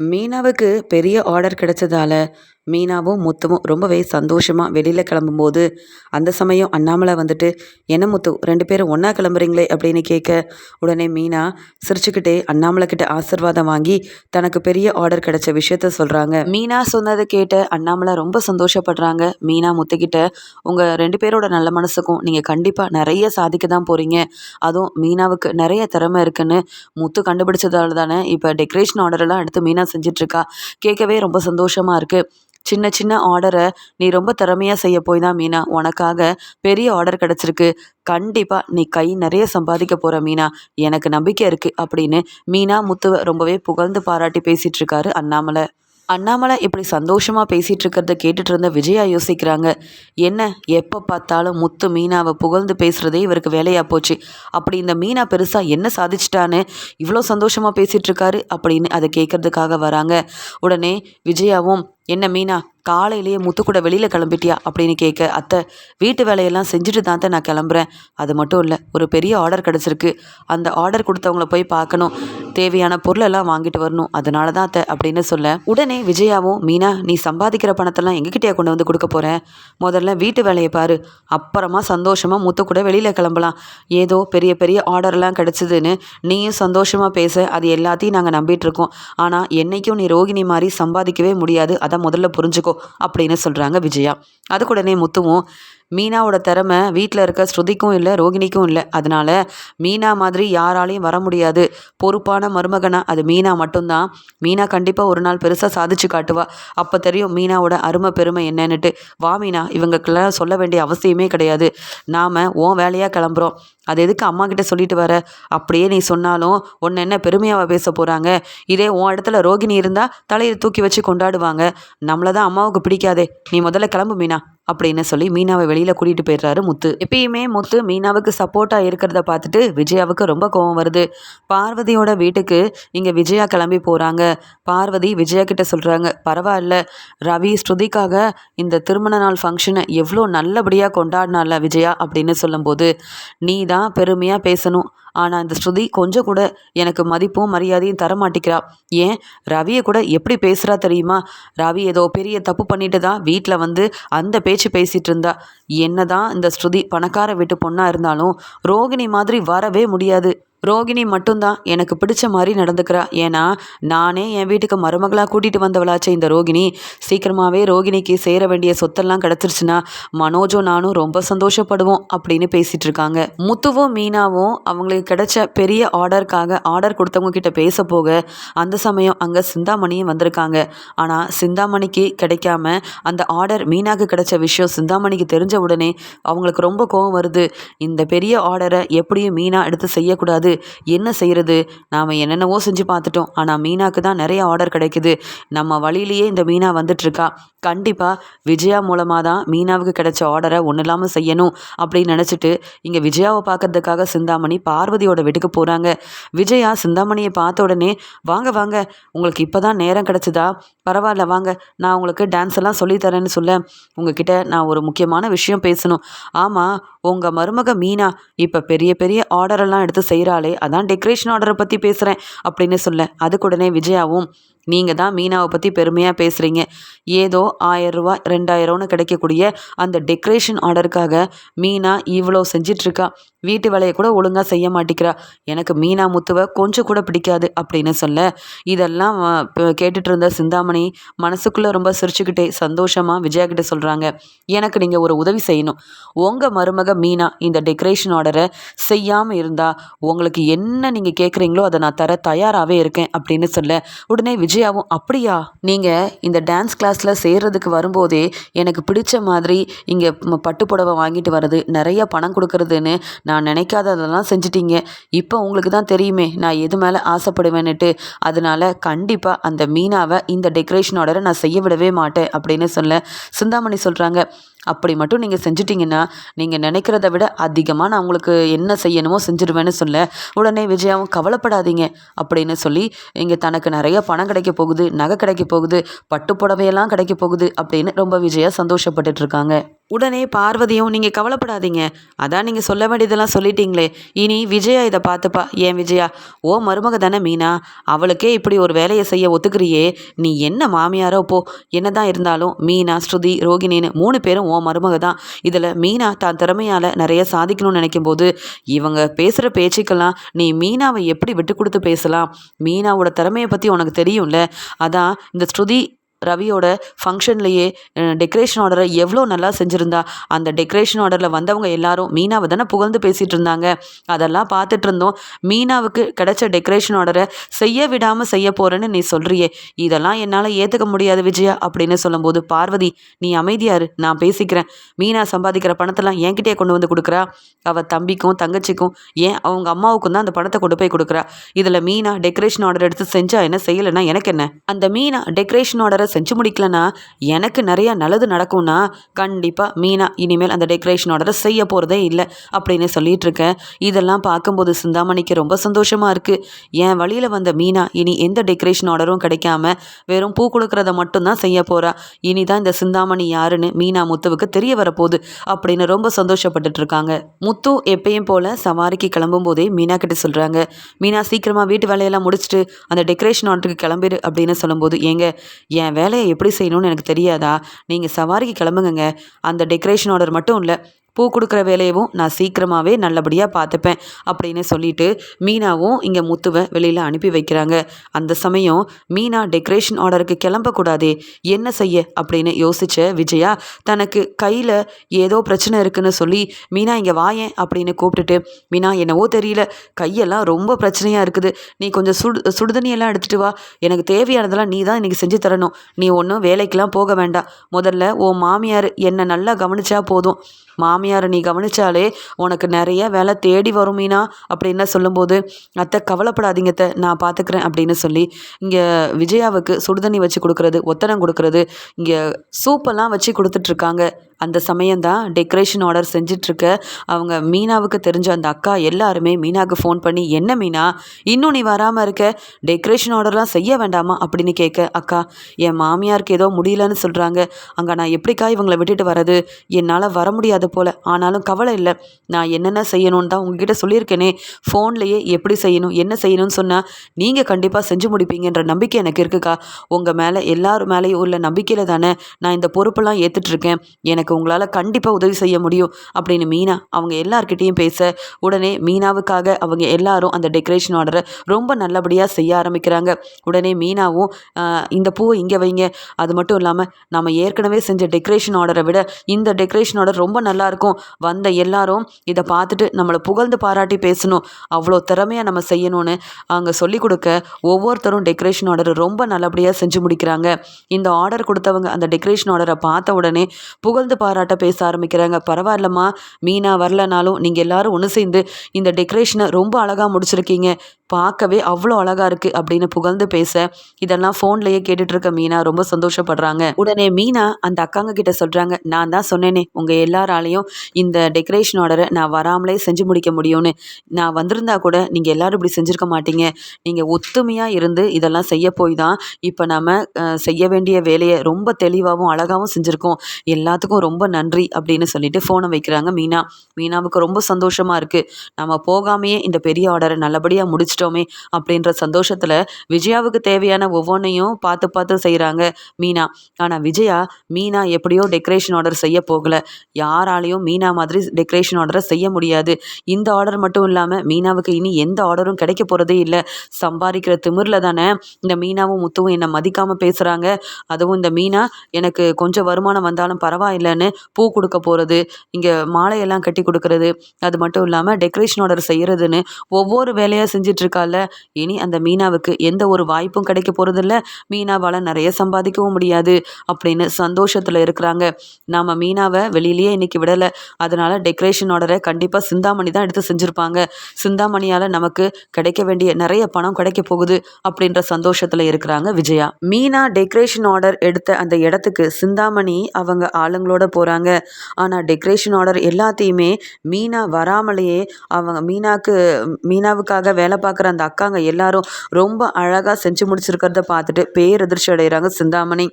மீனாவுக்கு பெரிய ஆர்டர் கிடைச்சதால மீனாவும் முத்துவும் ரொம்பவே சந்தோஷமாக வெளியில் கிளம்பும்போது அந்த சமயம் அண்ணாமலை வந்துட்டு என்ன முத்து ரெண்டு பேரும் ஒன்றா கிளம்புறீங்களே? அப்படின்னு கேட்க உடனே மீனா சிரிச்சுக்கிட்டே அண்ணாமலை கிட்ட ஆசிர்வாதம் வாங்கி தனக்கு பெரிய ஆர்டர் கிடைச்ச விஷயத்த சொல்கிறாங்க மீனா சொன்னதை கேட்ட அண்ணாமலை ரொம்ப சந்தோஷப்படுறாங்க. மீனா முத்துக்கிட்ட உங்கள் ரெண்டு பேரோட நல்ல மனசுக்கும் நீங்கள் கண்டிப்பாக நிறைய சாதிக்க தான் போகிறீங்க அதுவும் மீனாவுக்கு நிறைய திறமை இருக்குன்னு முத்து கண்டுபிடிச்சதால தானே இப்போ டெக்கரேஷன் ஆர்டரெல்லாம் எடுத்து மீனா செஞ்சிட்ருக்கா? கேட்கவே ரொம்ப சந்தோஷமாக இருக்குது சின்ன சின்ன ஆர்டரை நீ ரொம்ப திறமையாக செய்ய போய் தான் மீனா. உனக்காக பெரிய ஆர்டர் கிடச்சிருக்கு. கண்டிப்பாக நீ கை நிறைய சம்பாதிக்க போகிற மீனா. எனக்கு நம்பிக்கை இருக்குது அப்படின்னு மீனா முத்துவை ரொம்பவே புகழ்ந்து பாராட்டி பேசிகிட்ருக்காரு அண்ணாமலை. அண்ணாமலை இப்படி சந்தோஷமாக பேசிகிட்டு இருக்கிறத கேட்டுட்டு இருந்த விஜயா யோசிக்கிறாங்க. என்ன எப்போ பார்த்தாலும் முத்து மீனாவை புகழ்ந்து பேசுகிறதே இவருக்கு வேலையாக போச்சு. அப்படி இந்த மீனா பெருசாக என்ன சாதிச்சிட்டான்னு இவ்வளோ சந்தோஷமாக பேசிகிட்டு இருக்காரு அப்படின்னு அதை கேட்குறதுக்காக வராங்க. உடனே விஜயாவும் என்ன மீனா காலையிலேயே முத்துக்கூட வெளியில் கிளம்பிட்டியா? அப்படின்னு கேட்க அத்தை வீட்டு வேலையெல்லாம் செஞ்சுட்டு தான் நான் கிளம்புறேன். அது மட்டும் இல்லை ஒரு பெரிய ஆர்டர் கிடச்சிருக்கு. அந்த ஆர்டர் கொடுத்தவங்கள போய் பார்க்கணும். தேவையான பொருளெல்லாம் வாங்கிட்டு வரணும். அதனால தான் அத்தை அப்படின்னு சொல்ல உடனே விஜயாவும் மீனா நீ சம்பாதிக்கிற பணத்தெல்லாம் எங்ககிட்டயா கொண்டு வந்து கொடுக்க போகிறேன் முதல்ல வீட்டு வேலையை பாரு. அப்புறமா சந்தோஷமாக முத்து கூட வெளியில் கிளம்பலாம். ஏதோ பெரிய பெரிய ஆர்டர்லாம் கிடச்சிதுன்னு நீயும் சந்தோஷமாக பேச. அது எல்லாத்தையும் நாங்கள் நம்பிட்டு இருக்கோம். ஆனால் என்றைக்கும் நீ ரோகிணி மாதிரி சம்பாதிக்கவே முடியாது. அதை முதல்ல புரிஞ்சுக்கோ அப்படின்னு சொல்கிறாங்க விஜயா. அதுக்குடனே முத்துவும் மீனாவோட திறமை வீட்டில் இருக்க ஸ்ருதிக்கும் இல்லை ரோகிணிக்கும் இல்லை. அதனால் மீனா மாதிரி யாராலையும் வர முடியாது. பொறுப்பான மருமகனா? அது மீனா மட்டும்தான். மீனா கண்டிப்பாக ஒரு நாள் பெருசாக சாதிச்சு காட்டுவா. அப்போ தெரியும் மீனாவோட அருமை பெருமை என்னன்னுட்டு. வா மீனா இவங்களுக்கெல்லாம் சொல்ல வேண்டிய அவசியமே கிடையாது. நாம் ஓன் வேலையாக கிளம்புறோம். அது எதுக்கு அம்மா கிட்ட சொல்லிட்டு வர? அப்படியே நீ சொன்னாலும் ஒன்று என்ன பெருமையாக பேச போகிறாங்க இதே உன் இடத்துல ரோகிணி இருந்தால் தலையை தூக்கி வச்சு கொண்டாடுவாங்க. நம்மளை தான் அம்மாவுக்கு பிடிக்காதே. நீ முதல்ல கிளம்பு மீனா அப்படின்னு சொல்லி மீனாவை வெளியில் கூட்டிகிட்டு போயிடுறாரு முத்து. எப்பயுமே முத்து மீனாவுக்கு சப்போர்ட்டாக இருக்கிறத பார்த்துட்டு விஜயாவுக்கு ரொம்ப கோவம் வருது. பார்வதியோட வீட்டுக்கு இங்கே விஜயா கிளம்பி போகிறாங்க பார்வதி விஜயா கிட்ட சொல்கிறாங்க பரவாயில்ல. ரவி ஸ்ருதிக்காக இந்த திருமண நாள் ஃபங்க்ஷனை எவ்வளோ நல்லபடியாக கொண்டாடினால விஜயா? அப்படின்னு சொல்லும்போது நீ தான் பெருமையாக பேசணும். ஆனால் இந்த ஸ்ருதி கொஞ்சம் கூட எனக்கு மதிப்பும் மரியாதையும் தர மாட்டேங்கிறா. ஏன்? ரவியை கூட எப்படி பேசுகிறா தெரியுமா? ரவி ஏதோ பெரிய தப்பு பண்ணிட்டு தான் வீட்டில் வந்து அந்த பேச்சு பேசிகிட்டு இருந்தா. என்ன தான் இந்த ஸ்ருதி பணக்கார வீட்டு பொண்ணாக இருந்தாலும் ரோகிணி மாதிரி வரவே முடியாது. ரோகிணி மட்டும்தான் எனக்கு பிடிச்ச மாதிரி நடந்துக்கிறா. ஏன்னா நானே என் வீட்டுக்கு மருமகளாக கூட்டிகிட்டு வந்தவளாச்சே இந்த ரோகிணி. சீக்கிரமாகவே ரோகிணிக்கு சேர வேண்டிய சொத்தெல்லாம் கிடச்சிருச்சுன்னா மனோஜும் நானும் ரொம்ப சந்தோஷப்படுவோம் அப்படின்னு பேசிகிட்டு இருக்காங்க. முத்துவும் மீனாவும் அவங்களுக்கு கிடைச்ச பெரிய ஆர்டருக்காக ஆர்டர் கொடுத்தவங்க கிட்ட பேச போக அந்த சமயம் அங்கே சிந்தாமணியும் வந்திருக்காங்க. ஆனால் சிந்தாமணிக்கு கிடைக்காம அந்த ஆர்டர் மீனாக்கு கிடைச்ச விஷயம் சிந்தாமணிக்கு தெரிஞ்ச உடனே அவங்களுக்கு ரொம்ப கோவம் வருது. இந்த பெரிய ஆர்டரை எப்படியும் மீனா எடுத்து செய்யக்கூடாது. என்ன செய்கிறது நாம் என்னென்னவோ செஞ்சு பார்த்துட்டோம். ஆனால் மீனாக்கு தான் நிறைய ஆர்டர் கிடைக்குது. நம்ம வழியிலேயே இந்த மீனா வந்துட்டுருக்கா கண்டிப்பாக விஜயா மூலமாக தான் மீனாவுக்கு கிடைச்ச ஆர்டரை ஒன்றும் இல்லாமல் செய்யணும் அப்படின்னு நினச்சிட்டு இங்கே விஜயாவை பார்க்கறதுக்காக சிந்தாமணி பார்வதியோட வீட்டுக்கு போகிறாங்க விஜயா சிந்தாமணியை பார்த்த உடனே வாங்க வாங்க உங்களுக்கு இப்போ தான் நேரம் கிடச்சிதா? பரவாயில்ல வாங்க நான் உங்களுக்கு டான்ஸ் எல்லாம் சொல்லித்தரேன்னு சொல்ல. உங்ககிட்ட நான் ஒரு முக்கியமான விஷயம் பேசணும். ஆமாம் உங்கள் மருமக மீனா இப்போ பெரிய பெரிய ஆர்டரெல்லாம் எடுத்து செய்கிறாளே அதான் டெக்கரேஷன் ஆர்டரை பற்றி பேசுகிறேன் அப்படின்னு சொல்ல. அதுக்குடனே விஜயாவும் நீங்கள் தான் மீனாவை பற்றி பெருமையாக பேசுகிறீங்க ஏதோ ஆயரூவா ரெண்டாயிரம்னு கிடைக்கக்கூடிய அந்த டெக்கரேஷன் ஆர்டருக்காக மீனா இவ்வளோ செஞ்சிட்ருக்கா. வீட்டு வேலையை கூட ஒழுங்காக செய்ய மாட்டேங்கிறா எனக்கு மீனா முத்துவை கொஞ்சம் கூட பிடிக்காது அப்படின்னு சொல்ல இதெல்லாம் கேட்டுட்டு இருந்த சிந்தாமணி மனசுக்குள்ளே ரொம்ப சிரிச்சுக்கிட்டே சந்தோஷமாக விஜயா கிட்ட சொல்கிறாங்க எனக்கு நீங்கள் ஒரு உதவி செய்யணும். உங்கள் மருமக மீனா இந்த டெக்கரேஷன் ஆர்டரை செய்யாமல் இருந்தால் உங்களுக்கு என்ன நீங்கள் கேட்குறீங்களோ அதை நான் தர தயாராகவே இருக்கேன் அப்படின்னு சொல்ல உடனே விஜய் விஜயாவும் அப்படியா? நீங்கள் இந்த டான்ஸ் கிளாஸில் சேர்றதுக்கு வரும்போதே எனக்கு பிடிச்ச மாதிரி இங்கே பட்டு புடவை வாங்கிட்டு வர்றது நிறைய பணம் கொடுக்கறதுன்னு நான் நினைக்காததெல்லாம் செஞ்சிட்டீங்க. இப்போ உங்களுக்கு தான் தெரியுமே நான் எது மேலே ஆசைப்படுவேன்னுட்டு. அதனால கண்டிப்பாக அந்த மீனாவை இந்த டெக்கரேஷன் ஆர்டரை நான் செய்ய விடவே மாட்டேன் அப்படின்னு சொல்ல சிந்தாமணி சொல்கிறாங்க அப்படி மட்டும் நீங்கள் செஞ்சிட்டிங்கன்னா நீங்கள் நினைக்கிறத விட அதிகமாக நான் உங்களுக்கு என்ன செய்யணுமோ செஞ்சிருவேன்னு சொல்ல உடனே விஜயாவும் கவலைப்படாதீங்க அப்படின்னு சொல்லி இங்கே தனக்கு நிறைய பணம் கிடைக்க போகுது நகை கிடைக்க போகுது பட்டு புடவையெல்லாம் கிடைக்க போகுது அப்படின்னு ரொம்ப விஜயா சந்தோஷப்பட்டுட்ருக்காங்க உடனே பார்வதியும் நீங்கள் கவலைப்படாதீங்க. அதான் நீங்கள் சொல்ல வேண்டியதெல்லாம் சொல்லிட்டீங்களே. இனி விஜயா இதை பார்த்துப்பா. ஏன் விஜயா? ஓ மருமக தானே மீனா? அவளுக்கே இப்படி ஒரு வேலையை செய்ய ஒத்துக்கிறியே. நீ என்ன மாமியாரோ போ. என்னதான் இருந்தாலும் மீனா ஸ்ருதி ரோகிணின்னு மூணு பேரும் ஓ மருமக தான். இதில் மீனா தான் திறமையால் நிறைய சாதிக்கணும்னு நினைக்கும் போது இவங்க பேசுகிற பேச்சுக்கெல்லாம் நீ மீனாவை எப்படி விட்டு கொடுத்து பேசலாம்? மீனாவோட திறமையை பற்றி உனக்கு தெரியும்ல. அதான் இந்த ஸ்ருதி ரவியோட ஃபங்க்ஷன்லேயே டெக்கரேஷன் ஆர்டரை எவ்வளோ நல்லா செஞ்சுருந்தா அந்த டெக்கரேஷன் ஆர்டரில் வந்தவங்க எல்லாரும் மீனாவை தானே புகழ்ந்து பேசிகிட்டு இருந்தாங்க. அதெல்லாம் பார்த்துட்டு இருந்தோம். மீனாவுக்கு கிடைச்ச டெக்கரேஷன் ஆர்டரை செய்ய விடாமல் செய்ய போகிறேன்னு நீ சொல்கிறியே இதெல்லாம் என்னால் ஏற்றுக்க முடியாது விஜயா அப்படின்னு சொல்லும்போது பார்வதி நீ அமைதியாரு நான் பேசிக்கிறேன். மீனா சம்பாதிக்கிற பணத்தெல்லாம் என்கிட்டயே கொண்டு வந்து கொடுக்குறா. அவள் தம்பிக்கும் தங்கச்சிக்கும் ஏன் அவங்க அம்மாவுக்கும் தான் அந்த பணத்தை கொண்டு போய் கொடுக்குறா. இதில் மீனா டெக்கரேஷன் ஆர்டர் எடுத்து செஞ்சா என்ன செய்யலைன்னா எனக்கு என்ன? அந்த மீனா டெக்கரேஷன் ஆர்டரை செஞ்சு முடிக்கலனா எனக்கு நிறைய நல்லது நடக்கும்னா கண்டிப்பாக மீனா இனிமேல் அந்த டெக்கரேஷன் ஆர்டரை செய்ய போகிறதே இல்லை அப்படின்னு சொல்லிட்டு இருக்கேன். இதெல்லாம் பார்க்கும்போது சிந்தாமணிக்கு ரொம்ப சந்தோஷமாக இருக்குது என் வழியில் வந்த மீனா இனி எந்த டெக்கரேஷன் ஆர்டரும் கிடைக்காம வெறும் பூ கொடுக்கறத மட்டும்தான் செய்ய போகிறா இனி தான் இந்த சிந்தாமணி யாருன்னு மீனா முத்துவுக்கு தெரிய வரப்போகுது அப்படின்னு ரொம்ப சந்தோஷப்பட்டுட்டு இருக்காங்க. முத்து எப்பயும் போல் சவாரிக்கு கிளம்பும் போதே மீனா கிட்ட சொல்கிறாங்க மீனா சீக்கிரமாக வீட்டு வேலையெல்லாம் முடிச்சுட்டு அந்த டெக்கரேஷன் ஆர்டருக்கு கிளம்பிடு அப்படின்னு சொல்லும்போது ஏங்க என் வேலையை எப்படி செய்யணும்னு எனக்கு தெரியாதா? நீங்கள் சவாரிக்கு கிளம்புங்கங்க. அந்த டெக்கரேஷன் ஆர்டர் மட்டும் இல்லை. பூ கொடுக்குற வேலையவும் நான் சீக்கிரமாகவே நல்லபடியாக பார்த்துப்பேன் அப்படின்னு சொல்லிட்டு மீனாவும் இங்கே முத்துவை வெளியில் அனுப்பி வைக்கிறாங்க. அந்த சமயம் மீனா டெக்கரேஷன் ஆர்டருக்கு கிளம்பக்கூடாதே என்ன செய்ய? அப்படின்னு யோசிச்ச விஜயா தனக்கு கையில் ஏதோ பிரச்சனை இருக்குன்னு சொல்லி மீனா இங்கே வாயேன் அப்படின்னு கூப்பிட்டுட்டு மீனா என்னவோ தெரியல. கையெல்லாம் ரொம்ப பிரச்சனையாக இருக்குது. நீ கொஞ்சம் சுடு சுடுதண்ணியெல்லாம் எடுத்துகிட்டு வா. எனக்கு தேவையானதெல்லாம் நீ தான் இன்றைக்கி செஞ்சு தரணும். நீ ஒன்றும் வேலைக்கெல்லாம் போக வேண்டாம். முதல்ல ஓ மாமியார் என்னை நல்லா கவனிச்சா போதும். மாமியாரை நீ கவனிச்சாலே உனக்கு நிறைய வேலை தேடி வரும் மீனா அப்படின்னு சொல்லும்போது அத்தை கவலைப்படாதீங்க அத்தை நான் பார்த்துக்கிறேன் அப்படின்னு சொல்லி இங்கே விஜயாவுக்கு சுடுதண்ணி வச்சு கொடுக்குறது ஒத்தனம் கொடுக்குறது இங்கே சூப்பெல்லாம் வச்சு கொடுத்துட்ருக்காங்க. அந்த சமயம்தான் டெக்கரேஷன் ஆர்டர் செஞ்சிட்ருக்க. அவங்க மீனாவுக்கு தெரிஞ்ச அந்த அக்கா எல்லாருமே மீனாவுக்கு ஃபோன் பண்ணி என்ன மீனா இன்னும் நீ வராமல் இருக்க? டெக்கரேஷன் ஆர்டர்லாம் செய்ய வேண்டாமா? அப்படின்னு கேட்க அக்கா என் மாமியாருக்கு ஏதோ முடியலன்னு சொல்கிறாங்க அங்கே நான் எப்படிக்கா இவங்களை விட்டுட்டு வரது என்னால் வர முடியாது போல். ஆனாலும் கவலை இல்லை. நான் என்னென்ன செய்யணும்னு தான் உங்ககிட்ட சொல்லியிருக்கேனே. ஃபோன்லேயே எப்படி செய்யணும் என்ன செய்யணும்னு சொன்னால் நீங்கள் கண்டிப்பாக செஞ்சு முடிப்பீங்கன்ற நம்பிக்கை எனக்கு இருக்குக்கா. உங்கள் மேலே எல்லாரும் மேலேயும் உள்ள நம்பிக்கையில் தானே நான் இந்த பொறுப்பெல்லாம் ஏற்றுட்ருக்கேன் எனக்கு உங்களால் கண்டிப்பாக உதவி செய்ய முடியும் அப்படின்னு மீனா அவங்க எல்லார்கிட்டேயும் பேச உடனே மீனாவுக்காக அவங்க எல்லாரும் அந்த டெக்கரேஷன் ஆர்டரை ரொம்ப நல்லபடியாக செய்ய ஆரம்பிக்கிறாங்க. உடனே மீனாவும் இந்த பூவை இங்கே வைங்க. அது மட்டும் இல்லாமல் நம்ம ஏற்கனவே செஞ்ச டெக்கரேஷன் ஆர்டரை விட இந்த டெக்கரேஷன் ஆர்டர் ரொம்ப நல்லாயிருக்கும் வந்த எல்லாரும் இதை பார்த்துட்டு நம்மளை புகழ்ந்து பாராட்டி பேசணும். அவ்வளோ திறமையாக நம்ம செய்யணும்னு அங்கே சொல்லிக் கொடுக்க ஒவ்வொருத்தரும் டெக்கரேஷன் ஆர்டர் ரொம்ப நல்லபடியாக செஞ்சு முடிக்கிறாங்க. இந்த ஆர்டர் கொடுத்தவங்க அந்த டெக்கரேஷன் ஆர்டரை பார்த்த உடனே புகழ்ந்து பாராட்ட பேச ஆரம்பிக்கிறாங்க. பரவாயில்லம்மா. மீனா வரலனாலும் நீங்கள் எல்லாரும் ஒன்று சேர்ந்து இந்த டெக்கரேஷனை ரொம்ப அழகாக முடிச்சிருக்கீங்க. பார்க்கவே அவ்வளோ அழகாக இருக்குது அப்படின்னு புகழ்ந்து பேச இதெல்லாம் ஃபோன்லேயே கேட்டுட்ருக்க மீனா ரொம்ப சந்தோஷப்படுறாங்க. உடனே மீனா அந்த அக்காங்க கிட்ட சொல்கிறாங்க நான் தான் சொன்னேனே உங்கள் எல்லாராலையும் இந்த டெக்கரேஷன் ஆர்டரை நான் வராமலே செஞ்சு முடிக்க முடியும்னு. நான் வந்திருந்தா கூட நீங்கள் எல்லோரும் இப்படி செஞ்சுருக்க மாட்டீங்க. நீங்கள் ஒத்துமையாக இருந்து இதெல்லாம் செய்ய போய் தான் இப்போ நம்ம செய்ய வேண்டிய வேலையை ரொம்ப தெளிவாகவும் அழகாகவும் செஞ்சுருக்கோம். எல்லாத்துக்கும் ரொம்ப நன்றி அப்படின்னு சொல்லிட்டு ஃபோனை வைக்கிறாங்க மீனா. மீனாவுக்கு ரொம்ப சந்தோஷமாக இருக்குது நம்ம போகாமையே இந்த பெரிய ஆர்டரை நல்லபடியாக முடிச்சிட்டோமே அப்படின்ற சந்தோஷத்தில் விஜயாவுக்கு தேவையான ஒவ்வொன்றையும் பார்த்து பார்த்து செய்கிறாங்க மீனா. ஆனால் விஜயா மீனா எப்படியோ டெக்கரேஷன் ஆர்டர் செய்ய போகலை. யாராலையும் மீனா மாதிரி டெக்கரேஷன் ஆர்டரை செய்ய முடியாது. இந்த ஆர்டர் மட்டும் இல்லாமல் மீனாவுக்கு இனி எந்த ஆர்டரும் கிடைக்க போகிறதே இல்லை. சம்பாதிக்கிற திமிரில் தானே இந்த மீனாவும் முத்துவும் என்னை மதிக்காமல் பேசுகிறாங்க அதுவும் இந்த மீனா எனக்கு கொஞ்சம் வருமானம் வந்தாலும் பரவாயில்லைன்னு பூ கொடுக்க போகிறது இங்கே மாலையெல்லாம் கட்டி கொடுக்கறது அது மட்டும் இல்லாமல் டெக்கரேஷன் ஆர்டர் செய்கிறதுன்னு ஒவ்வொரு வேலையாக செஞ்சிட்ருக்கால இனி அந்த மீனாவுக்கு எந்த ஒரு வாய்ப்பும் கிடைக்க போகிறதில்ல மீனாவால் நிறைய சம்பாதிக்கவும் முடியாது அப்படின்னு சந்தோஷத்தில் இருக்கிறாங்க. நாம் மீனாவை வெளியிலேயே இன்னைக்கு விடலை. அதனால் டெக்கரேஷன் ஆர்டரை கண்டிப்பாக சிந்தாமணி தான் எடுத்து செஞ்சுருப்பாங்க. சிந்தாமணியால் நமக்கு கிடைக்க வேண்டிய நிறைய பணம் கிடைக்க போகுது அப்படின்ற சந்தோஷத்தில் இருக்கிறாங்க விஜயா. மீனா டெக்கரேஷன் ஆர்டர் எடுத்த அந்த இடத்துக்கு சிந்தாமணி அவங்க ஆளுங்களோட போகிறாங்க ஆனால் டெக்கரேஷன் ஆர்டர் எல்லாத்தையுமே மீனா வராமலேயே அவங்க மீனாக்கு மீனாவுக்காக வேலை பார்க்குற பார்க்குற அந்த அக்காங்க எல்லாரும் ரொம்ப அழகாக செஞ்சு முடிச்சிருக்கிறத பார்த்துட்டு பேரதிர்ச்சி அடைகிறாங்க சிந்தாமணி.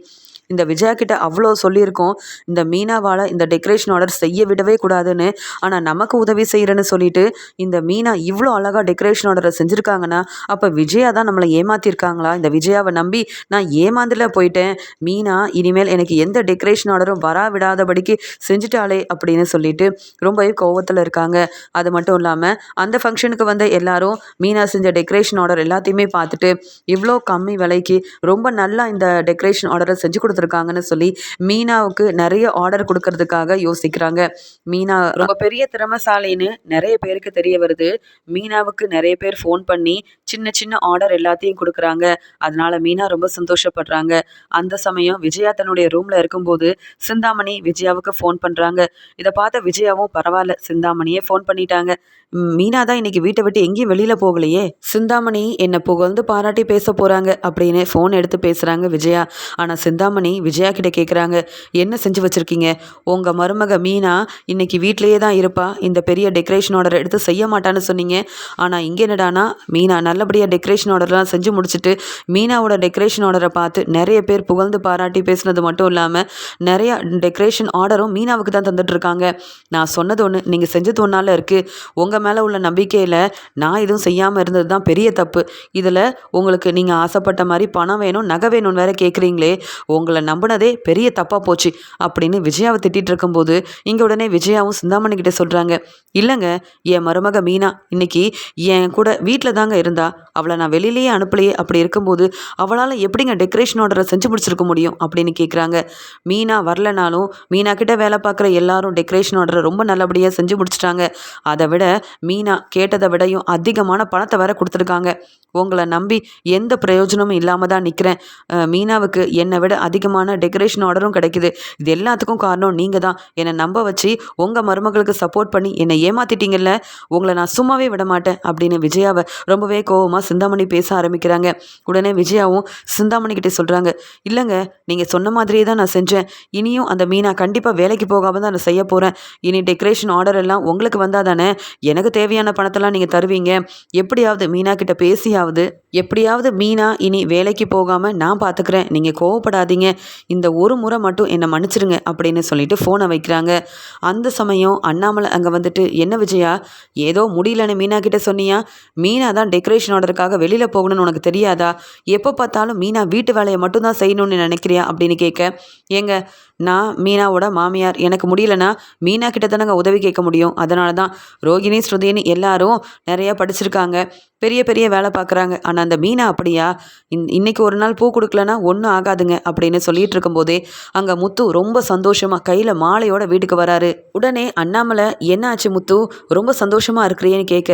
இந்த விஜயா கிட்ட அவ்வளோ சொல்லியிருக்கோம். இந்த மீனாவால் இந்த டெக்கரேஷன் ஆர்டர் செய்ய விடவே கூடாதுன்னு. ஆனால் நமக்கு உதவி செய்கிறேன்னு சொல்லிட்டு இந்த மீனா இவ்வளோ அழகாக டெக்கரேஷன் ஆர்டரை செஞ்சுருக்காங்கன்னா அப்போ விஜயா தான் நம்மளை ஏமாத்திருக்காங்களா? இந்த விஜயாவை நம்பி நான் ஏமாந்துல போயிட்டேன். மீனா இனிமேல் எனக்கு எந்த டெக்கரேஷன் ஆர்டரும் வரா விடாதபடிக்கு செஞ்சுட்டாலே அப்படின்னு சொல்லிட்டு ரொம்பவே கோவத்தில் இருக்காங்க. அது மட்டும் இல்லாமல் அந்த ஃபங்க்ஷனுக்கு வந்த எல்லாரும் மீனா செஞ்ச டெக்கரேஷன் ஆர்டர் எல்லாத்தையுமே பார்த்துட்டு இவ்வளோ கம்மி விலைக்கு ரொம்ப நல்லா இந்த டெக்கரேஷன் ஆர்டரை செஞ்சு கொடுத்து கொடுத்துருக்காங்கன்னு சொல்லி மீனாவுக்கு நிறைய ஆர்டர் கொடுக்கறதுக்காக யோசிக்கிறாங்க. மீனா ரொம்ப பெரிய திறமசாலின்னு நிறைய பேருக்கு தெரிய வருது. மீனாவுக்கு நிறைய பேர் ஃபோன் பண்ணி சின்ன சின்ன ஆர்டர் எல்லாத்தையும் கொடுக்குறாங்க. அதனால மீனா ரொம்ப சந்தோஷப்படுறாங்க. அந்த சமயம் விஜயா தன்னுடைய ரூம்ல இருக்கும்போது சிந்தாமணி விஜயாவுக்கு ஃபோன் பண்றாங்க. இதை பார்த்த விஜயாவும் பரவாயில்ல சிந்தாமணியே ஃபோன் பண்ணிட்டாங்க. மீனா தான் இன்னைக்கு வீட்டை விட்டு எங்கேயும் வெளியில போகலையே. சிந்தாமணி என்னை புகழ்ந்து பாராட்டி பேச போறாங்க அப்படின்னு ஃபோன் எடுத்து பேசுறாங்க விஜயா. ஆனா சிந்தாமணி விஜயா கிட்ட கேட்குறாங்க என்ன செஞ்சு வச்சிருக்கீங்க? உங்க மருமக மீனா இன்னைக்கு வீட்டிலேயே தான் இருப்பா. இந்த பெரிய டெக்கரேஷன் ஆர்டர் எடுத்து செய்ய மாட்டான்னு சொன்னீங்க. ஆனா இங்க என்னடானா மீனா நல்லபடியாக டெக்கரேஷன் ஆர்டர்லாம் செஞ்சு முடிச்சுட்டு மீனாவோட டெக்கரேஷன் ஆர்டரை பார்த்து நிறைய பேர் புகழ்ந்து பாராட்டி பேசுனது மட்டும் இல்லாமல் நிறையா டெக்கரேஷன் ஆர்டரும் மீனாவுக்கு தான் தந்துட்டு இருக்காங்க நான் சொன்னது ஒன்று நீங்கள் செஞ்சது ஒன்றால் இருக்குது உங்கள் மேலே உள்ள நம்பிக்கையில் நான் எதுவும் செய்யாமல் இருந்தது தான் பெரிய தப்பு. இதில் உங்களுக்கு நீங்கள் ஆசைப்பட்ட மாதிரி பணம் வேணும் நகை வேணும்னு வேற கேட்குறீங்களே உங்களை நம்பினதே பெரிய தப்பாக போச்சு அப்படின்னு விஜயாவை திட்டிகிட்டு இருக்கும்போது இங்கே உடனே விஜயாவும் சிந்தாமணிக்கிட்ட சொல்கிறாங்க இல்லைங்க என் மருமக மீனா இன்னைக்கு என் கூட வீட்டில் தாங்க இருந்தா அவளை நான் வெளியிலேயே அனுப்பலையே. அப்படி இருக்கும்போது அவளால் எப்படிங்க டெக்கரேஷன் ஆர்டரை செஞ்சு பிடிச்சிருக்க முடியும்? அப்படின்னு கேட்குறாங்க மீனா வரலனாலும் மீனா கிட்ட வேலை பார்க்குற எல்லாரும் டெக்கரேஷன் ஆர்டரை ரொம்ப நல்லபடியாக செஞ்சு முடிச்சிட்டாங்க. அதை விட மீனா கேட்டதை விடையும் அதிகமான பணத்தை வேற கொடுத்துருக்காங்க. உங்களை நம்பி எந்த பிரயோஜனமும் இல்லாமல் தான் நிற்கிறேன் மீனாவுக்கு என்னை விட அதிகமான டெக்கரேஷன் ஆர்டரும் கிடைக்குது. இது எல்லாத்துக்கும் காரணம் நீங்கள் தான். என்னை நம்ப வச்சு உங்கள் மருமகளுக்கு சப்போர்ட் பண்ணி என்னை ஏமாத்திட்டீங்கல்ல? உங்களை நான் சும்மாவே விட மாட்டேன் அப்படின்னு விஜயாவை ரொம்பவே கோ கோவமாக சிந்தாமணி பேச ஆரம்பிக்கிறாங்க. உடனே விஜயாவும் சிந்தாமணி கிட்டே சொல்கிறாங்க இல்லைங்க நீங்கள் சொன்ன மாதிரியே தான் நான் செஞ்சேன். இனியும் அந்த மீனா கண்டிப்பாக வேலைக்கு போகாமல் தான் நான் செய்ய போகிறேன் இனி டெக்கரேஷன் ஆர்டர் எல்லாம் உங்களுக்கு வந்தால் தானே? எனக்கு தேவையான பணத்தெல்லாம் நீங்கள் தருவீங்க. எப்படியாவது மீனா கிட்ட பேசியாவது எப்படியாவது மீனா இனி வேலைக்கு போகாமல் நான் பார்த்துக்கிறேன் நீங்கள் கோவப்படாதீங்க. இந்த ஒரு முறை மட்டும் என்னை மன்னிச்சிருங்க அப்படின்னு சொல்லிட்டு ஃபோனை வைக்கிறாங்க. அந்த சமயம் அண்ணாமலை அங்கே வந்துட்டு என்ன விஜயா ஏதோ முடியலன்னு மீனா கிட்ட சொன்னியா? மீனா தான் டெக்கரேஷன் ஆர்டருக்காக வெளியில் போகணும்னு உனக்கு தெரியாதா? எப்போ பார்த்தாலும் மீனா வீட்டு வேலையை மட்டும்தான் செய்யணும்னு நினைக்கிறியா? அப்படின்னு கேட்க ஏங்க நான் மீனாவோட மாமியார். எனக்கு முடியலனா மீனா கிட்ட தானங்க உதவி கேட்க முடியும். அதனால தான் ரோகிணி ஸ்ருதினி எல்லாரும் நிறையா படிச்சிருக்காங்க. பெரிய பெரிய வேலை பார்க்குறாங்க. ஆனால் அந்த மீனா அப்படியா? இன் இன்னைக்கு ஒரு நாள் பூ கொடுக்கலனா ஒன்றும் ஆகாதுங்க அப்படின்னு சொல்லிட்டு இருக்கும்போதே அங்கே முத்து ரொம்ப சந்தோஷமாக கையில் மாலையோட வீட்டுக்கு வராரு. உடனே அண்ணாமலை என்ன ஆச்சு முத்து? ரொம்ப சந்தோஷமாக இருக்கிறியேன்னு கேட்க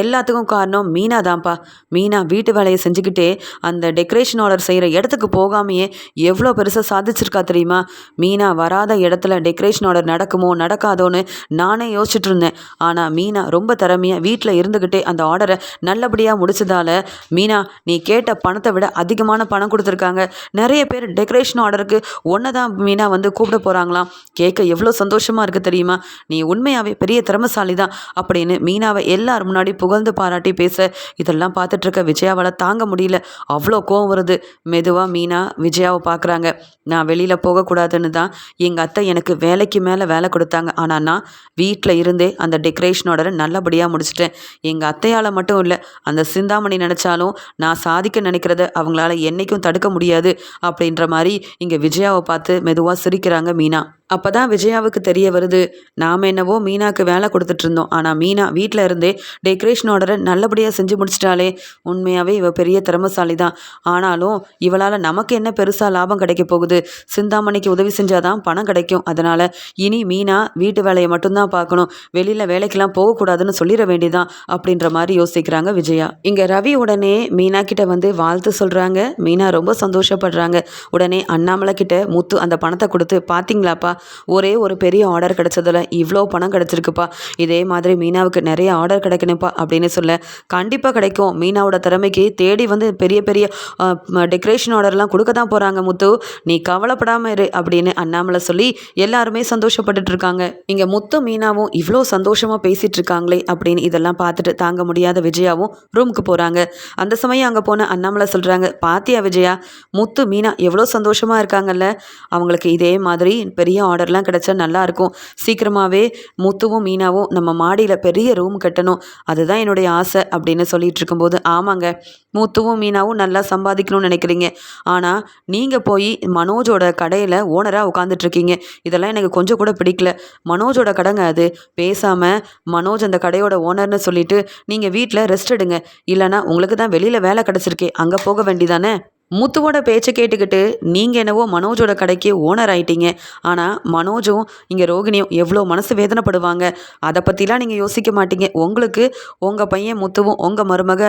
எல்லாத்துக்கும் காரணம் மீனா தான்ப்பா. மீனா வீட்டு வேலையை செஞ்சுக்கிட்டே அந்த டெக்கரேஷன் ஆர்டர் செய்கிற இடத்துக்கு போகாமையே எவ்வளோ பெருசாக சாதிச்சிருக்கா தெரியுமா? மீனா வராத இடத்துல டெக்கரேஷன் ஆர்டர் நடக்குமோ நடக்காதோன்னு நானே யோசிச்சுட்டு இருந்தேன் ஆனால் மீனா ரொம்ப திறமையாக வீட்டில் இருந்துக்கிட்டே அந்த ஆர்டரை நல்லபடியாக முடிச்சதால மீனா நீ கேட்ட பணத்தை விட அதிகமான பணம் கொடுத்துருக்காங்க. நிறைய பேர் டெக்கரேஷன் ஆர்டருக்கு ஒன்றை தான் மீனா வந்து கூப்பிட போகிறாங்களாம் கேட்க எவ்வளோ சந்தோஷமாக இருக்குது தெரியுமா? நீ உண்மையாகவே பெரிய திறமசாலி தான் அப்படின்னு மீனாவை எல்லார் முன்னாடி புகழ்ந்து பாராட்டி பேச இதெல்லாம் பார்த்துட்ருக்க விஜயாவால் தாங்க முடியல. அவ்வளோ கோவம் வருது. மெதுவாக மீனா விஜயாவை பார்க்குறாங்க நான் வெளியில் போகக்கூடாதுன்னு தான் எங்கள் அத்தை எனக்கு வேலைக்கு மேலே வேலை கொடுத்தாங்க. ஆனால் நான் வீட்டில் இருந்தே அந்த டெக்கரேஷன் ஆர்டரை நல்லபடியாக முடிச்சிட்டேன். எங்கள் அத்தையால் மட்டும் இல்லை அந்த சிந்தாமணி நினச்சாலும் நான் சாதிக்க நினைக்கிறத அவங்களால என்னைக்கும் தடுக்க முடியாது அப்படின்ற மாதிரி இங்கே விஜயாவை பார்த்து மெதுவாக சிரிக்கிறாங்க மீனா. அப்போ தான் விஜயாவுக்கு தெரிய வருது. நாம் என்னவோ மீனாக்கு வேலை கொடுத்துட்டு இருந்தோம். ஆனால் மீனா வீட்டில் இருந்தே டெக்கரேஷன் ஆர்டரை நல்லபடியாக செஞ்சு முடிச்சிட்டாலே உண்மையாகவே இவ பெரிய திறமசாலி தான் ஆனாலும் இவளால் நமக்கு என்ன பெருசாக லாபம் கிடைக்க போகுது? சிந்தாமணிக்கு உதவி செஞ்சாதான் பணம் கிடைக்கும். அதனால் இனி மீனா வீட்டு வேலையை மட்டும்தான் பார்க்கணும். வெளியில் வேலைக்கெல்லாம் போகக்கூடாதுன்னு சொல்லிட வேண்டியதான் அப்படின்ற மாதிரி யோசிக்கிறாங்க விஜயா. இங்கே ரவி உடனே மீனா கிட்ட வந்து வாழ்த்து சொல்கிறாங்க மீனா ரொம்ப சந்தோஷப்படுறாங்க. உடனே அண்ணாமலை கிட்ட முத்து அந்த பணத்தை கொடுத்து பார்த்தீங்களாப்பா ஒரே ஒரு பெரிய ஆர்டர் கிடச்சதில் இவ்வளோ பணம் கிடச்சிருக்குப்பா. இதே மாதிரி மீனாவுக்கு நிறைய ஆர்டர் கிடைக்கணும்ப்பா அப்படின்னு சொல்ல கண்டிப்பாக கிடைக்கும். மீனாவோட திறமைக்கு தேடி வந்து பெரிய பெரிய டெக்கரேஷன் ஆர்டர்லாம் கொடுக்க தான் போகிறாங்க முத்து. நீ கவலைப்படாமல் இரு அப்படின்னு அண்ணாமலை சொல்லி எல்லாருமே சந்தோஷப்பட்டுட்டு இருக்காங்க. இங்கே முத்து மீனாவும் இவ்வளோ சந்தோஷமாக பேசிகிட்டு இருக்காங்களே அப்படின்னு இதெல்லாம் பார்த்துட்டு தாங்க முடியாத விஜயாவும் ரூமுக்கு போகிறாங்க அந்த சமயம் அங்கே போன அண்ணாமலை சொல்கிறாங்க பாத்தியா விஜயா முத்து மீனா எவ்வளோ சந்தோஷமாக இருக்காங்கல்ல. அவங்களுக்கு இதே மாதிரி பெரிய ஆர்டர்லாம் கிடைச்சா நல்லாயிருக்கும் சீக்கிரமாகவே முத்துவும் மீனாவும் நம்ம மாடியில் பெரிய ரூம் கட்டணும். அதுதான் என்னுடைய ஆசை அப்படின்னு சொல்லிட்டு இருக்கும்போது ஆமாங்க முத்துவும் மீனாவும் நல்லா சம்பாதிக்கணும்னு நினைக்கிறீங்க. ஆனால் நீங்கள் போய் மனோஜோட கடையில் ஓனராக உட்காந்துட்ருக்கீங்க இதெல்லாம் எனக்கு கொஞ்சம் கூட பிடிக்கல. மனோஜோட கடைங்க அது. பேசாமல் மனோஜ் அந்த கடையோட ஓனர்னு சொல்லிட்டு நீங்கள் வீட்டில் ரெஸ்ட் எடுங்க. இல்லைனா உங்களுக்கு தான் வெளியில் வேலை கிடச்சிருக்கே. அங்கே போக வேண்டிதானே? முத்துவோட பேச்சை கேட்டுக்கிட்டு நீங்கள் என்னவோ மனோஜோட கடைக்கு ஓனர் ஆயிட்டீங்க. ஆனால் மனோஜும் இங்கே ரோகிணியும் எவ்வளோ மனசு வேதனைப்படுவாங்க? அதை பற்றிலாம் நீங்கள் யோசிக்க மாட்டீங்க. உங்களுக்கு உங்கள் பையன் முத்துவும் உங்கள் மருமக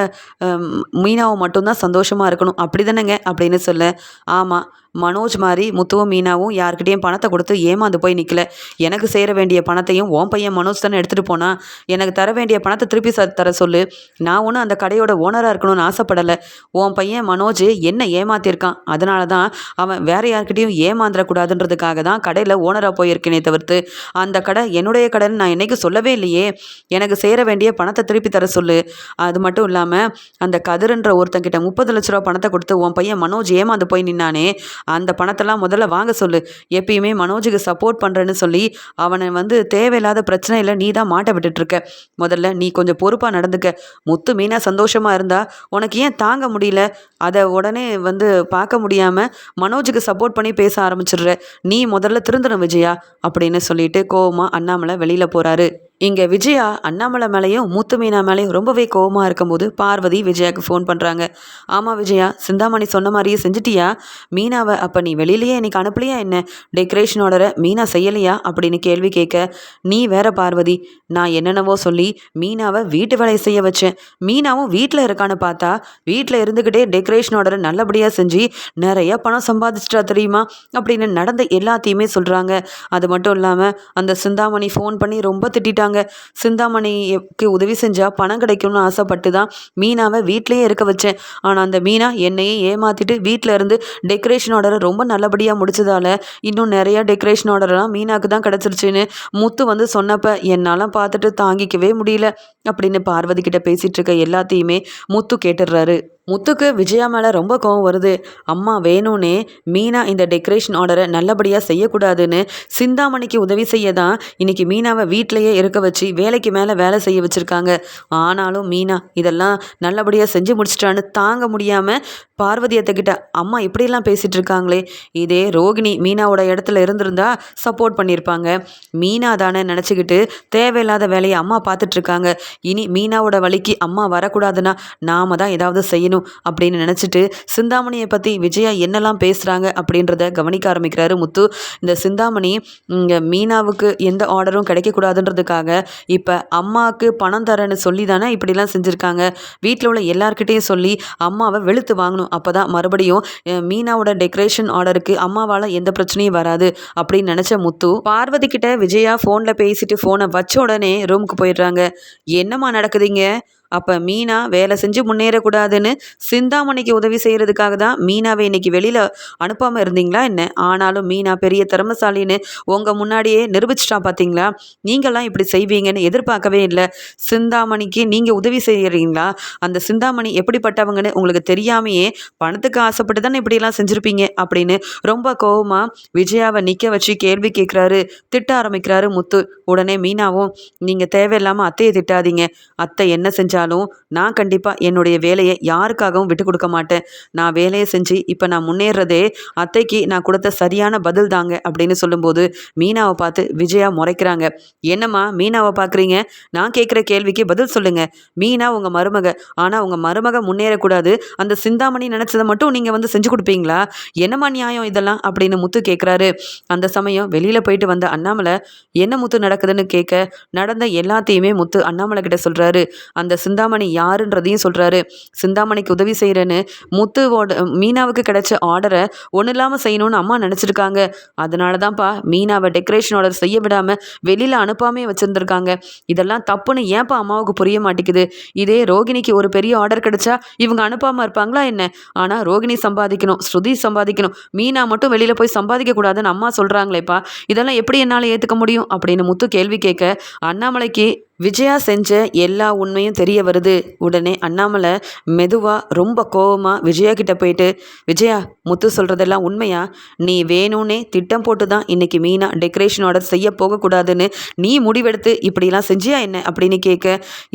மீனாவும் மட்டும்தான் சந்தோஷமாக இருக்கணும். அப்படி தானேங்க அப்படின்னு சொல்ல ஆமாம் மனோஜ் மாதிரி முத்துவும் மீனாவும் யார்கிட்டயும் பணத்தை கொடுத்து ஏமாந்து போய் நிற்கல எனக்கு சேர வேண்டிய பணத்தையும் உன் பையன் மனோஜ் தானே எடுத்துகிட்டு போனா? எனக்கு தர வேண்டிய பணத்தை திருப்பி ச தர சொல்லு. நான் ஒன்றும் அந்த கடையோட ஓனராக இருக்கணும்னு ஆசைப்படலை. உன் பையன் மனோஜ் என்ன ஏமாத்திருக்கான்? அதனால தான் அவன் வேற யார்கிட்டையும் ஏமாந்துடக்கூடாதுன்றதுக்காக தான் கடையில் ஓனராக போயிருக்கேனே தவிர்த்து அந்த கடை என்னுடைய கடைன்னு நான் என்னைக்கு சொல்லவே இல்லையே. எனக்கு சேர வேண்டிய பணத்தை திருப்பி தர சொல்லு. அது மட்டும் இல்லாமல் அந்த கதிர்ன்ற ஒருத்தங்கிட்ட முப்பது லட்ச ரூபா பணத்தை கொடுத்து உன் பையன் மனோஜ் ஏமாந்து போய் நின்னானே அந்த பணத்தெல்லாம் முதல்ல வாங்க சொல்லு. எப்பயுமே மனோஜுக்கு சப்போர்ட் பண்ணுறேன்னு சொல்லி அவனை வந்து தேவையில்லாத பிரச்சனையில் நீ தான் மாட்ட விட்டுட்ருக்க முதல்ல நீ கொஞ்சம் பொறுப்பாக நடந்துக்க. முத்து மீனா சந்தோஷமாக இருந்தால் உனக்கு ஏன் தாங்க முடியல? அதை உடனே வந்து பார்க்க முடியாமல் மனோஜுக்கு சப்போர்ட் பண்ணி பேச ஆரம்பிச்சிடுற. நீ முதல்ல திருந்தணும் விஜயா அப்படின்னு சொல்லிட்டு கோவமாக அண்ணாமலை வெளியில் போகிறாரு இங்கே விஜயா அண்ணாமலை மேலேயும் மூத்து மீனா மேலேயும் ரொம்பவே கோவமாக இருக்கும்போது பார்வதி விஜயாவுக்கு ஃபோன் பண்ணுறாங்க ஆமாம் விஜயா சிந்தாமணி சொன்ன மாதிரியே செஞ்சிட்டியா? மீனாவை அப்போ நீ வெளியிலேயே இன்னைக்கு அனுப்பலையா என்ன? டெக்கரேஷன் ஆர்டரை மீனா செய்யலையா? அப்படின்னு கேள்வி கேட்க நீ வேற பார்வதி நான் என்னென்னவோ சொல்லி மீனாவை வீட்டு வேலையை செய்ய வச்சேன். மீனாவும் வீட்டில் இருக்கான்னு பார்த்தா வீட்டில் இருந்துக்கிட்டே டெக்கரேஷன் ஆர்டரை நல்லபடியாக செஞ்சு நிறைய பணம் சம்பாதிச்சிட்டா தெரியுமா? அப்படின்னு நடந்த எல்லாத்தையுமே சொல்கிறாங்க அது மட்டும் இல்லாமல் அந்த சிந்தாமணி ஃபோன் பண்ணி ரொம்ப சொல்கிறாங்க சிந்தாமணிக்கு உதவி செஞ்சால் பணம் கிடைக்கும்னு ஆசைப்பட்டு தான் மீனாவை வீட்டிலேயே இருக்க வச்சேன். ஆனால் அந்த மீனா என்னையே ஏமாற்றிட்டு வீட்டில் இருந்து டெக்கரேஷன் ஆர்டரை ரொம்ப நல்லபடியாக முடிச்சதால் இன்னும் நிறையா டெக்கரேஷன் ஆர்டர்லாம் மீனாக்கு தான் கிடச்சிருச்சுன்னு முத்து வந்து சொன்னப்போ என்னால் பார்த்துட்டு தாங்கிக்கவே முடியல அப்படின்னு பார்வதி கிட்ட பேசிகிட்டு இருக்க எல்லாத்தையுமே முத்து கேட்டுடுறாரு. முத்துக்கு விஜயா மேலே ரொம்ப கோவம் வருது. அம்மா வேணும்னே. மீனா இந்த டெக்கரேஷன் ஆர்டரை நல்லபடியாக செய்யக்கூடாதுன்னு சிந்தாமணிக்கு உதவி செய்ய தான் இன்னைக்கு மீனாவை வீட்டிலையே இருக்க வச்சு வேலைக்கு மேலே வேலை செய்ய வச்சுருக்காங்க. ஆனாலும் மீனா இதெல்லாம் நல்லபடியாக செஞ்சு முடிச்சிட்டான்னு தாங்க முடியாமல் பார்வதியத்தைக்கிட்ட அம்மா இப்படியெல்லாம் பேசிகிட்டு இருக்காங்களே. இதே ரோகிணி மீனாவோட இடத்துல இருந்திருந்தா சப்போர்ட் பண்ணியிருப்பாங்க மீனா தானே நினச்சிக்கிட்டு தேவையில்லாத வேலையை அம்மா பார்த்துட்ருக்காங்க இனி மீனாவோட வழிக்கு அம்மா வரக்கூடாதுன்னா நாம தான் ஏதாவது செய்யணும். அப்படின்னு நினச்சிட்டு சிந்தாமணியை பற்றி விஜயா என்னெல்லாம் பேசுகிறாங்க அப்படின்றத கவனிக்க ஆரம்பிக்கிறாரு முத்து. இந்த சிந்தாமணி இங்கே மீனாவுக்கு எந்த ஆர்டரும் கிடைக்கக்கூடாதுன்றதுக்காக இப்போ அம்மாவுக்கு பணம் தரேன்னு சொல்லி தானே இப்படிலாம் செஞ்சுருக்காங்க. வீட்டில் உள்ள எல்லார்கிட்டேயும் சொல்லி அம்மாவை வெளுத்து வாங்கணும். அப்போ தான் மறுபடியும் மீனாவோட டெக்கரேஷன் ஆர்டருக்கு அம்மாவால் எந்த பிரச்சனையும் வராது அப்படின்னு நினச்ச முத்து. பார்வதி கிட்ட விஜயா ஃபோனில் பேசிட்டு ஃபோனை வச்ச உடனே ரூமுக்கு போயிடுறாங்க. என்னம்மா நடக்குதுங்க அப்போ மீனா வேலை செஞ்சு முன்னேறக்கூடாதுன்னு சிந்தாமணிக்கு உதவி செய்கிறதுக்காக தான் மீனாவை இன்னைக்கு வெளியில் அனுப்பாமல் இருந்தீங்களா என்ன? ஆனாலும் மீனா பெரிய திறமசாலின்னு உங்கள் முன்னாடியே நிரூபிச்சிட்டா பார்த்தீங்களா நீங்களாம் இப்படி செய்வீங்கன்னு எதிர்பார்க்கவே இல்லை. சிந்தாமணிக்கு நீங்கள் உதவி செய்கிறீங்களா அந்த சிந்தாமணி எப்படிப்பட்டவங்கன்னு உங்களுக்கு தெரியாமையே பணத்துக்கு ஆசைப்பட்டு தானே இப்படியெல்லாம் செஞ்சுருப்பீங்க அப்படின்னு ரொம்ப கோபமாக விஜயாவை நிற்க வச்சு கேள்வி கேட்குறாரு திட்ட ஆரம்பிக்கிறாரு முத்து. உடனே மீனாவும் நீங்கள் தேவையில்லாமல் அத்தையை திட்டாதீங்க. அத்தை என்ன இருந்தாலும் நான் கண்டிப்பாக என்னுடைய வேலையை யாருக்காகவும் விட்டு கொடுக்க மாட்டேன். நான் வேலையை செஞ்சு இப்போ நான் முன்னேறதே அத்தைக்கு நான் கொடுத்த சரியான பதில் தாங்க அப்படின்னு சொல்லும்போது மீனாவை பார்த்து விஜயா முறைக்கிறாங்க. என்னம்மா மீனாவை பார்க்குறீங்க? நான் கேட்குற கேள்விக்கு பதில் சொல்லுங்க. மீனா உங்கள் மருமக. ஆனால் உங்கள் மருமக முன்னேறக்கூடாது. அந்த சிந்தாமணி நினச்சதை மட்டும் நீங்கள் வந்து செஞ்சு கொடுப்பீங்களா? என்னம்மா நியாயம் இதெல்லாம் அப்படின்னு முத்து கேட்குறாரு. அந்த சமயம் வெளியில் போயிட்டு வந்த அண்ணாமலை என்ன முத்து நடக்குதுன்னு கேட்க? நடந்த எல்லாத்தையுமே முத்து அண்ணாமலை கிட்ட சொல்கிறாரு அந்த சிந்தாமணி யாருன்றதையும் சொல்கிறாரு சிந்தாமணிக்கு உதவி செய்கிறேன்னு முத்துவோட மீனாவுக்கு கிடைச்ச ஆர்டரை ஒன்றும் இல்லாமல் செய்யணும்னு அம்மா நினச்சிருக்காங்க. அதனால தான்ப்பா மீனாவை டெக்கரேஷன் ஆர்டர் செய்ய விடாமல் வெளியில் அனுப்பாமே வச்சுருந்துருக்காங்க. இதெல்லாம் தப்புன்னு ஏன்ப்பா அம்மாவுக்கு புரிய மாட்டேங்குது? இதே ரோகிணிக்கு ஒரு பெரிய ஆர்டர் கிடைச்சா இவங்க அனுப்பாமல் இருப்பாங்களா என்ன? ஆனால் ரோகிணி சம்பாதிக்கணும் ஸ்ருதி சம்பாதிக்கணும் மீனா மட்டும் வெளியில் போய் சம்பாதிக்கக்கூடாதுன்னு அம்மா சொல்கிறாங்களேப்பா இதெல்லாம் எப்படி என்னால் ஏற்றுக்க முடியும்? அப்படின்னு முத்து கேள்வி கேட்க அண்ணாமலைக்கு விஜயா செஞ்ச எல்லா உண்மையும் தெரிய வருது. உடனே அண்ணாமலை மெதுவாக ரொம்ப கோவமாக விஜயா கிட்ட போயிட்டு விஜயா முத்து சொல்கிறதெல்லாம் உண்மையா? நீ வேணும்னே திட்டம் போட்டு தான் இன்றைக்கி மீனா டெக்கரேஷன் ஆர்டர் செய்ய போகக்கூடாதுன்னு நீ முடிவெடுத்து இப்படிலாம் செஞ்சியா என்ன? அப்படின்னு கேட்க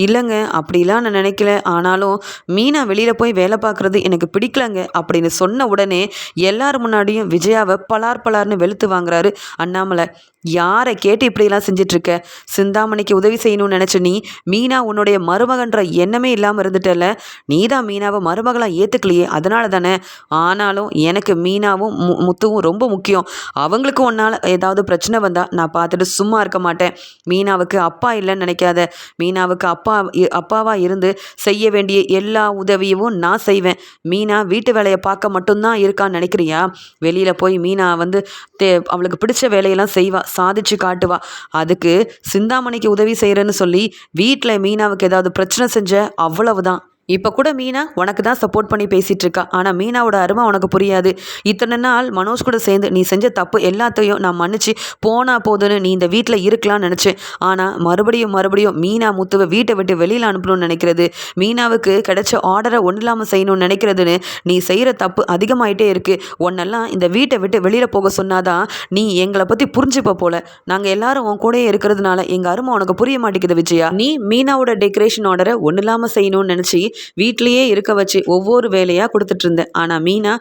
இல்லைங்க அப்படிலாம் நான் நினைக்கல. ஆனாலும் மீனா வெளியில் போய் வேலை பார்க்குறது எனக்கு பிடிக்கலங்க. அப்படின்னு சொன்ன உடனே எல்லார் முன்னாடியும் விஜயாவை பலார் பலார்னு வெளுத்து வாங்குறாரு அண்ணாமலை. யாரை கேட்டு இப்படிலாம் செஞ்சிட்ருக்க? சிந்தாமணிக்கு உதவி செய்யணும்னு நினச்ச நீ மீனா உன்னுடைய மருமகன்ற எண்ணமே இல்லாமல் இருந்துட்டல நீ தான் மீனாவை மருமகளாக ஏற்றுக்கலையே அதனால தானே ஆனாலும் எனக்கு மீனாவும் மு முத்துவும் ரொம்ப முக்கியம். அவங்களுக்கு ஒன்னால் ஏதாவது பிரச்சனை வந்தால் நான் பார்த்துட்டு சும்மா இருக்க மாட்டேன். மீனாவுக்கு அப்பா இல்லைன்னு நினைக்காத. மீனாவுக்கு அப்பா அப்பாவாக இருந்து செய்ய வேண்டிய எல்லா உதவியும் நான் செய்வேன். மீனா வீட்டு வேலையை பார்க்க மட்டும்தான் இருக்கான்னு நினைக்கிறியா? வெளியில் போய் மீனா வந்து தே அவளுக்கு பிடிச்ச வேலையெல்லாம் செய்வா சாதிச்சு காட்டுவா. அதுக்கு சிந்தாமணிக்கு உதவி செய்கிறேன்னு சொல்லி வீட்டில் மீனாவுக்கு ஏதாவது பிரச்சனை செஞ்ச அவ்வளவுதான். இப்போ கூட மீனா உனக்கு தான் சப்போர்ட் பண்ணி பேசிகிட்டு இருக்கா. ஆனால் மீனாவோட அருமை உனக்கு புரியாது. இத்தனை நாள் மனோஜ் கூட சேர்ந்து நீ செஞ்ச தப்பு எல்லாத்தையும் நான் மன்னிச்சு போனால் போதுன்னு நீ இந்த வீட்டில் இருக்கலாம்னு நினச்சேன். ஆனால் மறுபடியும் மறுபடியும் மீனா முத்துவை வீட்டை விட்டு வெளியில் அனுப்பணும்னு நினைக்கிறது மீனாவுக்கு கிடைச்ச ஆர்டரை ஒன்றும் இல்லாமல் செய்யணும்னு நினைக்கிறதுன்னு நீ செய்கிற தப்பு அதிகமாயிட்டே இருக்குது உன்னெல்லாம் இந்த வீட்டை விட்டு வெளியில் போக சொன்னாதான் நீ எங்களை பற்றி புரிஞ்சுப்ப போல. நாங்கள் எல்லாரும் உன் கூடயே இருக்கிறதுனால எங்கள் அருமை உனக்கு புரிய மாட்டேங்குது விஜயா. நீ மீனாவோட டெக்கரேஷன் ஆர்டரை ஒன்றும் இல்லாமல் செய்யணும்னு நினச்சி வீட்லேயே இருக்க வச்சு ஒவ்வொரு வேலையாக கொடுத்துட்டு இருந்தேன். ஆனால் மீனா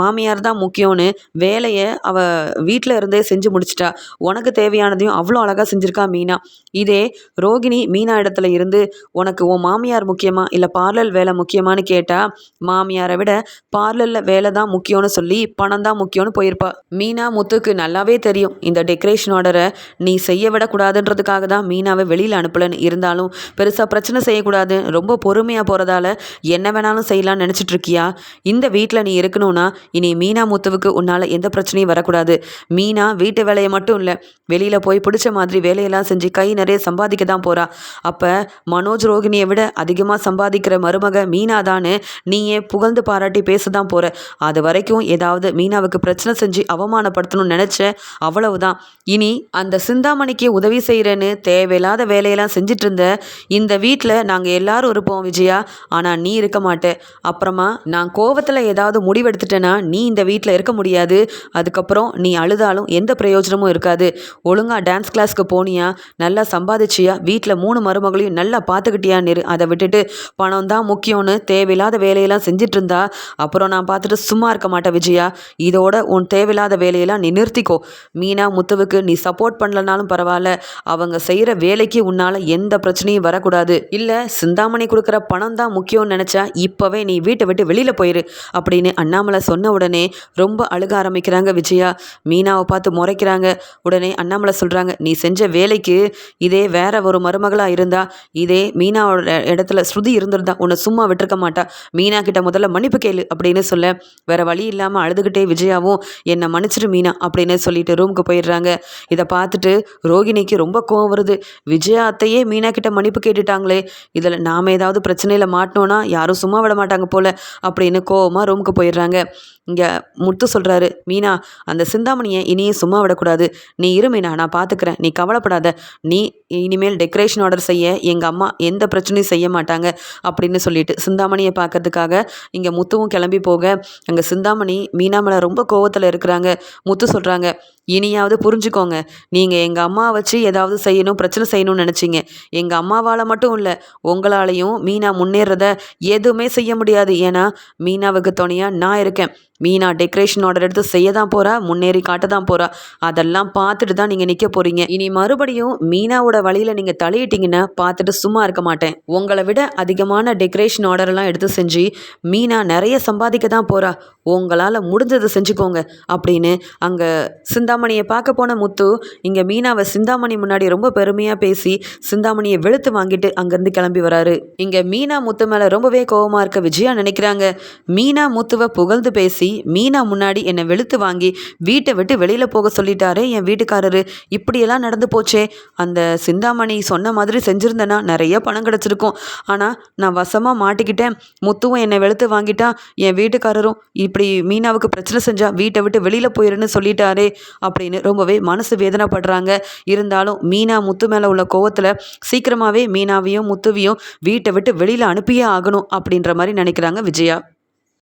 மாமியார் தான் முக்கியம்னு வேலையை அவள் வீட்டில் இருந்தே செஞ்சு முடிச்சிட்டா. உனக்கு தேவையானதையும் அவ்வளோ அழகாக செஞ்சுருக்கா மீனா. இதே ரோகிணி மீனா இடத்துல இருந்து உனக்கு உன் மாமியார் முக்கியமா இல்லை பார்லர் வேலை முக்கியமானு கேட்டால் மாமியாரை விட பார்லரில் வேலை தான் முக்கியம்னு சொல்லி பணம் தான் முக்கியம்னு போயிருப்பா. மீனா முத்துக்கு நல்லாவே தெரியும். இந்த டெக்கரேஷன் ஆர்டரை நீ செய்ய விடக்கூடாதுன்றதுக்காக தான் மீனாவை வெளியில் அனுப்பலன்னு. இருந்தாலும் பெருசாக பிரச்சனை செய்யக்கூடாது. ரொம்ப பொறுமையாக போகிறதால என்ன வேணாலும் செய்யலாம்னு நினச்சிட்டு இருக்கியா இந்த வீட்டில் நீ இருக்கணும்னா இனி மீனா முத்துவுக்கு உன்னால் எந்த பிரச்சனையும் வரக்கூடாது. மீனா வீட்டு வேலையை மட்டும் இல்லை வெளியில் போய் பிடிச்ச மாதிரி வேலையெல்லாம் செஞ்சு கை நிறைய சம்பாதிக்க தான் போகிறா அப்போ மனோஜ் ரோகிணியை விட அதிகமாக சம்பாதிக்கிற மருமக மீனா தானே நீயே புகழ்ந்து பாராட்டி பேச தான் போகிற அது வரைக்கும் ஏதாவது மீனாவுக்கு பிரச்சனை செஞ்சு அவமானப்படுத்தணும்னு நினச்ச அவ்வளவுதான். இனி அந்த சிந்தாமணிக்கு உதவி செய்கிறேன்னு தேவையில்லாத வேலையெல்லாம் செஞ்சிட்டு இருந்த இந்த வீட்டில் நாங்கள் எல்லாரும் இருப்போம் விஜயா. ஆனால் நீ இருக்க மாட்டே. அப்புறமா நான் கோவத்தில் ஏதாவது முடிவெடுத்துட்டேன்னா நீ இந்த வீட்டில் இருக்க முடியாது. அதுக்கப்புறம் நீ அழுதாலும் எந்த பிரயோஜனமும் இருக்காது. ஒழுங்காக டான்ஸ் கிளாஸ்க்கு போனியா? நல்லா சம்பாதிச்சியா? வீட்டில் மூணு மருமகளையும் நல்லா பார்த்துக்கிட்டியான்னு அதை விட்டுட்டு பணம் தான் முக்கியம்னு தேவையில்லாத வேலையெல்லாம் செஞ்சிட்டு இருந்தா அப்புறம் நான் பார்த்துட்டு சும்மா இருக்க மாட்டேன் விஜயா. இதோட உன் தேவையில்லாத வேலையெல்லாம் நீ நிறுத்திக்கோ. மீனா முத்துவுக்கு நீ சப்போர்ட் பண்ணலனாலும் பரவாயில்ல. அவங்க செய்கிற வேலைக்கு உன்னால் எந்த பிரச்சனையும் வரக்கூடாது. இல்லை சிந்தாமணி கொடுக்குற பணம் தான் முக்கியம்னு நினச்சா இப்போவே நீ வீட்டை விட்டு வெளியில் போயிரு அப்படின்னு அண்ணாமலை சொன்ன உடனே ரொம்ப அழுக ஆரம்பிக்கிறாங்க விஜயா. மீனாவை பார்த்து முறைக்கிறாங்க. உடனே அண்ணாமலை சொல்கிறாங்க நீ செஞ்ச வேலைக்கு இதே வேற ஒரு மருமகளாக இருந்தா இதே மீனாவோட இடத்துல ஸ்ருதி இருந்திருந்தா உன்னை சும்மா விட்டுருக்க மாட்டா. மீனா கிட்ட முதல்ல மன்னிப்பு கேளு அப்படின்னு சொல்ல வேற வழி இல்லாமல் அழுதுகிட்டே விஜயாவும் என்னை மன்னிச்சிரு மீனா அப்படின்னு சொல்லிட்டு ரூமுக்கு போயிடுறாங்க. இதை பார்த்துட்டு ரோகிணிக்கு ரொம்ப கோவம் வருது. விஜயா அத்தையே மீனா கிட்ட மன்னிப்பு கேட்டுட்டாங்களே இதில் நாம் ஏதாவது பிரச்சனையில் மா மாட்டினோன்னா யாரும் சும்மா விட மாட்டாங்க போல் அப்படின்னு கோவமாக ரூமுக்கு போயிடுறாங்க. இங்கே முத்து சொல்கிறாரு மீனா அந்த சிந்தாமணியை இனியும் சும்மா விடக்கூடாது. நீ இரு மீனா நான் பார்த்துக்கிறேன் நீ கவலைப்படாத. நீ இனிமேல் டெக்கரேஷன் ஆர்டர் செய்ய எங்கள் அம்மா எந்த பிரச்சனையும் செய்ய மாட்டாங்க அப்படின்னு சொல்லிட்டு சிந்தாமணியை பார்க்கறதுக்காக இங்கே முத்துவும் கிளம்பி போக அங்கே சிந்தாமணி மீனா மேலே ரொம்ப கோவத்தில் இருக்கிறாங்க. முத்து சொல்கிறாங்க இனியாவது புரிஞ்சுக்கோங்க. நீங்கள் எங்கள் அம்மா வச்சு ஏதாவது செய்யணும் பிரச்சனை செய்யணும்னு நினச்சிங்க. எங்கள் அம்மாவால் மட்டும் இல்லை உங்களாலையும் மீனா முன்னேறத எதுவுமே செய்ய முடியாது. ஏன்னா மீனாவுக்கு துணையாக நான் இருக்கேன். மீனா டெக்கரேஷன் ஆர்டர் எடுத்து செய்ய தான் போகிறா முன்னேறி காட்ட தான் போகிறா அதெல்லாம் பார்த்துட்டு தான் நீங்கள் நிற்க போகிறீங்க இனி மறுபடியும் மீனாவோட வழியில் நீங்கள் தலையிட்டீங்கன்னா பார்த்துட்டு சும்மா இருக்க மாட்டேன். உங்களை விட அதிகமான டெக்கரேஷன் ஆர்டர்லாம் எடுத்து செஞ்சு மீனா நிறைய சம்பாதிக்க தான் போகிறா உங்களால் முடிஞ்சதை செஞ்சுக்கோங்க. அப்படின்னு அங்கே சிந்தாமணியை பார்க்க போன முத்து இங்கே மீனாவை சிந்தாமணி முன்னாடி ரொம்ப பெருமையாக பேசி சிந்தாமணியை வெளுத்து வாங்கிட்டு அங்கேருந்து கிளம்பி வராரு. இங்கே மீனா முத்து மேலே ரொம்பவே கோவமாக இருக்க விஜயா நினைக்கிறாங்க. மீனா முத்துவை புகழ்ந்து பேசி மீனா முன்னாடி என்னை வெளுத்து வாங்கி வீட்டை விட்டு வெளியில் போக சொல்லிட்டாரே என் வீட்டுக்காரரு. இப்படியெல்லாம் நடந்து போச்சே. அந்த சிந்தாமணி சொன்ன மாதிரி செஞ்சுருந்தேன்னா நிறைய பணம் கிடச்சிருக்கும். ஆனால் நான் வசமாக மாட்டிக்கிட்டேன். முத்துவும் என்னை வெளுத்து வாங்கிட்டா என் வீட்டுக்காரரும் இப்படி மீனாவுக்கு பிரச்சனை செஞ்சால் வீட்டை விட்டு வெளியில் போயிருன்னு சொல்லிட்டாரே அப்படின்னு ரொம்பவே மனசு வேதனைப்படுறாங்க. இருந்தாலும் மீனா முத்து மேலே உள்ள கோவத்தில் சீக்கிரமாகவே மீனாவையும் முத்துவையும் வீட்டை விட்டு வெளியில் அனுப்பியே ஆகணும் அப்படின்ற மாதிரி நினைக்கிறாங்க விஜயா.